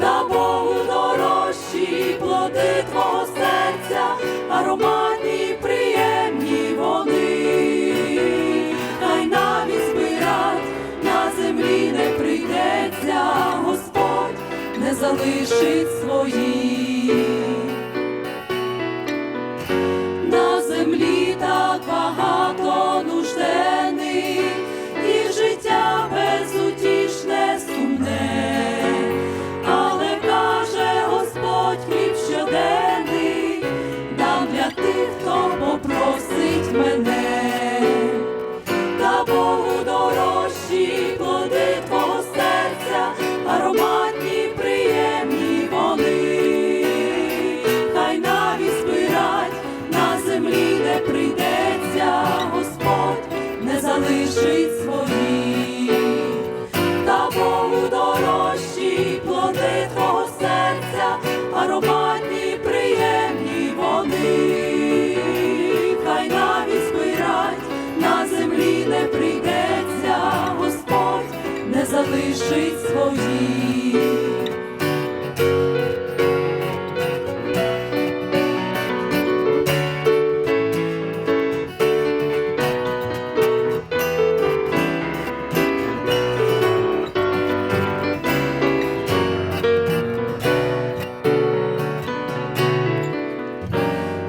та Богу дорожчі плоди твого серця, ароматні, приємні вони, хай навіть збирать на землі не прийдеться, Господь не залишить своїх. Тих, хто попросить мене, та Богу дорожчі плоди твого серця, ароматні, приємні вони, хай навіть збирать на землі не прийдеться, Господь не залишить своїх, залишить своїх.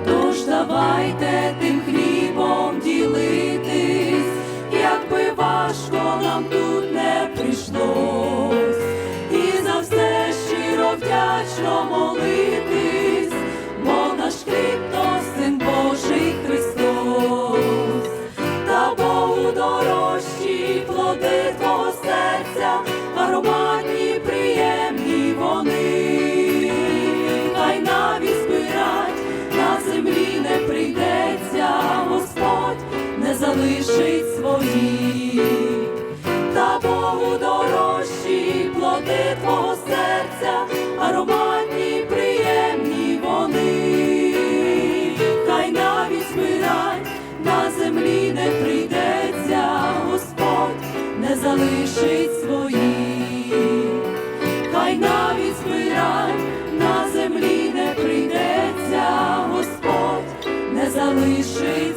Тож давайте тим хлібом ділитись, якби важко нам тут не прийшлось, і за все щиро вдячно молитись, бо наш хліб то син Божий Христос, та Богу дорожчі плоди твого серця, ароматні, приємні вони, хай навіть збирать на землі не прийдеться, Господь не залишить своїх, Богу дорожчі плоди твого серця, ароматні, приємні вони, хай навіть збирать на землі не прийдеться, Господь не залишить своїх, хай навіть збирать на землі не прийдеться, Господь не залишить.